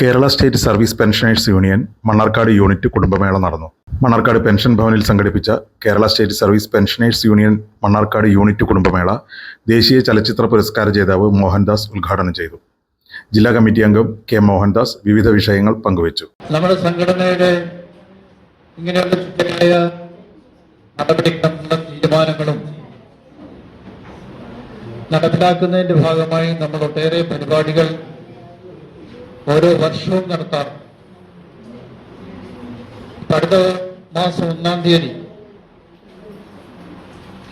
Kerala state service pensioners union Mannarkkad unit കുടുംബമേള നടന്നു. Mannarkkad pension ഭവനിൽ സംഘടിപ്പിച്ച Kerala state service pensioners union Mannarkkad unit കുടുംബമേള ദേശീയ ചലച്ചിത്ര പുരസ്കാര ജേതാവ് മോഹൻദാസ് ഉദ്ഘാടനം ചെയ്തു. ജില്ലാ കമ്മിറ്റി അംഗം കെ മോഹൻദാസ് വിവിധ വിഷയങ്ങൾ പങ്കുവച്ചു. നമ്മുടെ സംഘടനയുടെ ഇങ്ങനെയുള്ള തീരുമാനങ്ങളും നടപ്പിലാക്കുന്നതിന്റെ ഭാഗമായി നമ്മൾ ഒട്ടേറെ പരിപാടികൾ ഓരോ വർഷവും നടത്താറ് ഇപ്പൊ അടുത്ത മാസം ഒന്നാം തീയതി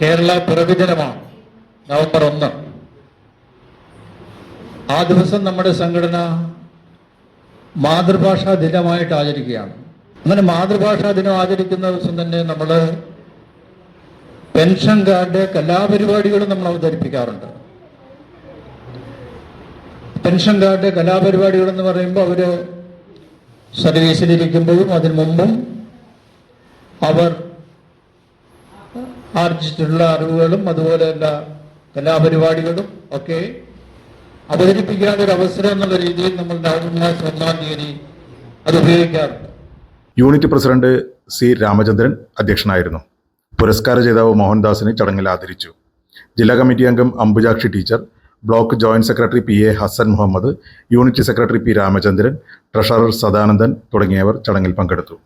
കേരള പിറവിദിനമാണ് നവംബർ ഒന്ന്. ആ ദിവസം നമ്മുടെ സംഘടന മാതൃഭാഷാ ദിനമായിട്ട് ആചരിക്കുകയാണ്. അങ്ങനെ മാതൃഭാഷാ ദിനം ആചരിക്കുന്ന ദിവസം തന്നെ നമ്മൾ പെൻഷൻ കാർഡ് കലാപരിപാടികളും നമ്മൾ അവതരിപ്പിക്കാറുണ്ട്. പെൻഷൻ കാർഡ് കലാപരിപാടികൾ എന്ന് പറയുമ്പോൾ അവർ സർവീസിലിരിക്കുമ്പോഴും അതിനു മുമ്പും അവർ ആർജിച്ചിട്ടുള്ള അറിവുകളും അതുപോലെയുള്ള കലാപരിപാടികളും ഒക്കെ അവതരിപ്പിക്കാതെ ഒരു അവസരം എന്നുള്ള രീതിയിൽ നമ്മൾ നവംബർ മാസം ഒന്നാം തീയതി അത് ഉപയോഗിക്കാറുണ്ട്. യൂണിറ്റ് പ്രസിഡന്റ് സി രാമചന്ദ്രൻ അധ്യക്ഷനായിരുന്നു. പുരസ്കാര ജേതാവ് മോഹൻദാസിനെ ചടങ്ങിൽ ആദരിച്ചു. ജില്ലാ കമ്മിറ്റി അംഗം Ambujakshi teacher block joint secretary P A Hasan Muhammad unit secretary P Ramachandran treasurer Sadanandan തുടങ്ങിയവർ ചടങ്ങിൽ പങ്കെടുത്തു.